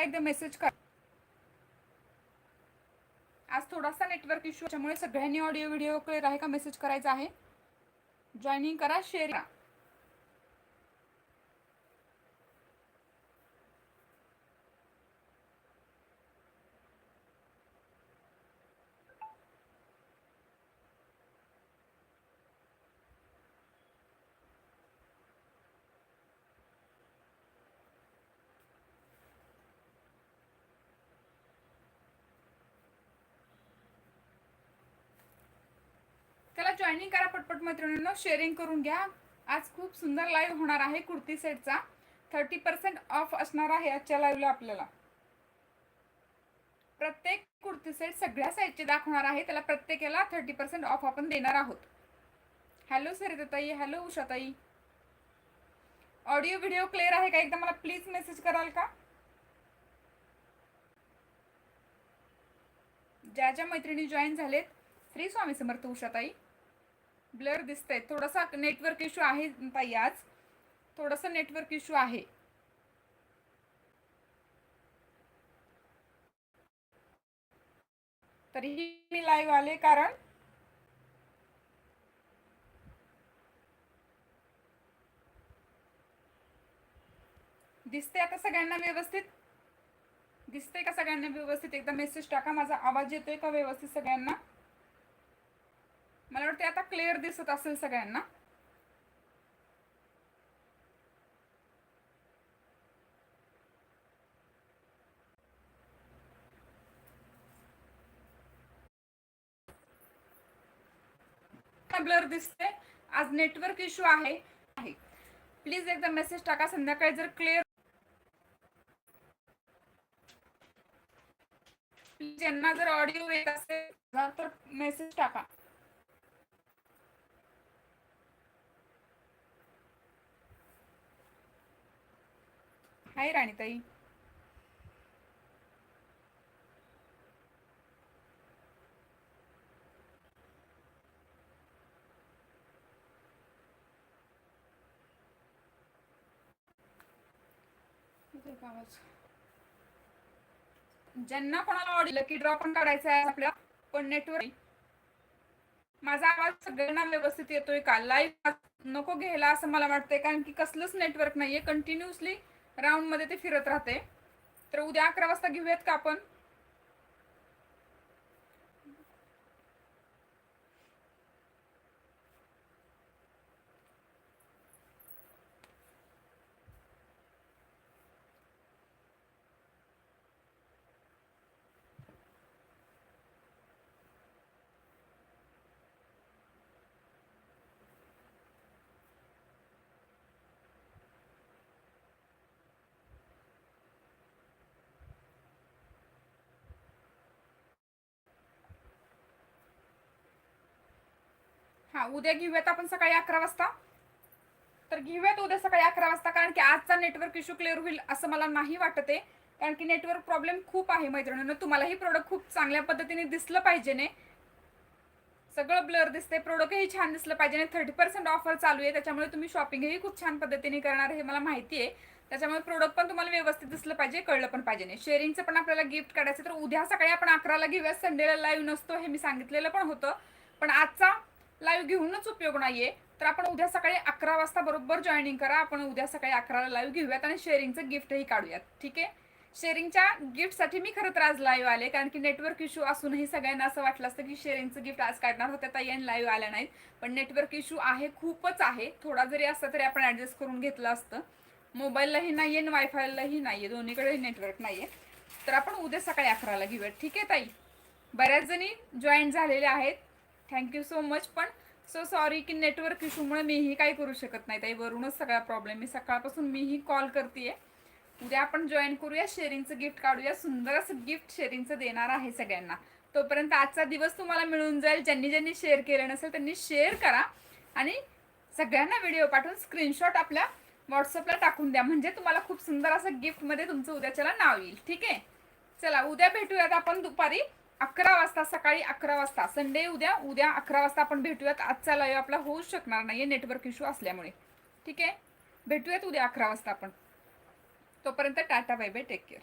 का एकदा मेसेज कर. आज थोडासा नेटवर्क इश्यू त्यामुळे सगळ्यांनी ऑडिओ व्हिडिओ क्लिअर आहे का मेसेज करायचा आहे? जॉईनिंग करा शेअर करा त्याला जॉईनिंग करा पटपट मैत्रिणींनो. शेअरिंग करून घ्या. आज खूप सुंदर लाईव्ह होणार आहे कुर्ती सेटचा थर्टी पर्सेंट ऑफ असणार आहे आजच्या लाईव्हला आपल्याला. प्रत्येक कुर्ती सेट सगळ्या साईजचे दाखवणार आहे. त्याला प्रत्येकाला थर्टी पर्सेंट ऑफ आपण देणार आहोत. हॅलो सरिताताई. हॅलो उषाताई. ऑडिओ व्हिडिओ क्लिअर आहे का? एकदा मला प्लीज मेसेज कराल का? ज्या ज्या मैत्रिणी जॉईन झालेत श्री स्वामी समर्थ उषाताई. ब्लर दिसतंय. थोडासा नेटवर्क इश्यू आहे ताई आज. थोडासा नेटवर्क इश्यू आहे. तरीही मी लाईव्ह आले कारण दिसते आता सगळ्यांना व्यवस्थित? दिसते का सगळ्यांना व्यवस्थित? एकदा मेसेज टाका. माझा आवाज येतोय का व्यवस्थित सगळ्यांना? मला वाटते आता क्लिअर दिसत असेल सगळ्यांना. ब्लर दिसते आज नेटवर्क इश्यू आहे. प्लीज एकदा मेसेज टाका. संध्याकाळी जर क्लिअर ज्यांना जर ऑडिओ येत असेल तर मेसेज टाका. हाय राणीताई. का आवाज? ज्यांना कोणाला आवडेल लकी ड्रॉ पण काढायचा आहे आपल्या पण नेटवर्क माझा आवाज सगळ्यांना व्यवस्थित येतोय का? लाईव्ह नको घ्यायला असं मला वाटतंय कारण की कसलंच नेटवर्क नाहीये. कंटिन्युअसली राऊंडमध्ये ते फिरत राहते. तर उद्या अकरा वाजता घेऊयात का आपण? हा उद्या घेऊयात आपण सकाळी अकरा वाजता. तर घेऊयात उद्या सकाळी अकरा वाजता कारण की आजचा नेटवर्क इश्यू क्लिअर होईल असं मला नाही वाटत आहे कारण की नेटवर्क प्रॉब्लेम खूप आहे मैत्रिणीनं. तुम्हालाही प्रोडक्ट खूप चांगल्या पद्धतीने दिसलं पाहिजे ने सगळं ब्लर दिसते प्रोडक्टही छान दिसलं पाहिजे थर्टी पर्सेंट ऑफर चालू आहे. त्याच्यामुळे तुम्ही शॉपिंगही खूप छान पद्धतीने करणार हे मला माहिती आहे. त्याच्यामुळे प्रोडक्ट पण तुम्हाला व्यवस्थित दिसलं पाहिजे कळलं पण पाहिजे नाही शेअरिंगचं पण आपल्याला गिफ्ट काढायचं तर उद्या सकाळी आपण अकराला घेऊया. संडेला लाईव्ह नसतो हे मी सांगितलेलं पण होतं. पण आजचा लाईव्ह घेऊनच उपयोग नाहीये. तर आपण उद्या सकाळी अकरा वाजता बरोबर जॉईनिंग करा. आपण उद्या सकाळी अकराला लाईव्ह घेऊयात आणि शेअरिंगचं गिफ्टही काढूयात. ठीक आहे? शेअरिंगच्या गिफ्टसाठी मी खरं तर आज लाईव्ह आले कारण की नेटवर्क इश्यू असूनही सगळ्यांना असं वाटलं असतं की शेअरिंगचं गिफ्ट आज काढणार होत्या ताई आणि लाईव्ह आल्या नाहीत. पण नेटवर्क इश्यू आहे खूपच आहे. थोडा जरी असता तरी आपण ॲडजस्ट करून घेतलं असतं. मोबाईललाही नाही आहे आणि वायफायलाही नाही आहे दोन्हीकडे नेटवर्क नाही आहे तर आपण उद्या सकाळी अकराला घेऊयात. ठीक आहे ताई? बऱ्याच जणी जॉईन झालेल्या आहेत. थँक्यू सो मच पण सो सॉरी की नेटवर्क इशूमुळे मीही काही करू शकत नाही. ताई वरूनच सगळा प्रॉब्लेम मी सकाळपासून मीही कॉल करते उद्या आपण जॉईन करूया. शेअरिंगचं गिफ्ट काढूया. सुंदर असं गिफ्ट शेअरिंगचं देणार आहे सगळ्यांना. तोपर्यंत आजचा दिवस तुम्हाला मिळून जाईल. ज्यांनी ज्यांनी शेअर केलं नसेल त्यांनी शेअर करा. आणि सगळ्यांना व्हिडिओ पाठवून स्क्रीनशॉट आपल्या व्हॉट्सअपला टाकून द्या. म्हणजे तुम्हाला खूप सुंदर असं गिफ्टमध्ये तुमचं उद्याच्याला नाव येईल. ठीक आहे? चला उद्या भेटूयात आपण दुपारी. अकरा वाजता सकाळी अकरा वाजता संडे उद्या उद्या अकरा वाजता आपण भेटूयात. आजचा लाईव्ह आपला होऊच शकणार नाहीये नेटवर्क इश्यू असल्यामुळे. ठीक आहे? भेटूयात उद्या अकरा वाजता आपण. तोपर्यंत tata bye bye take care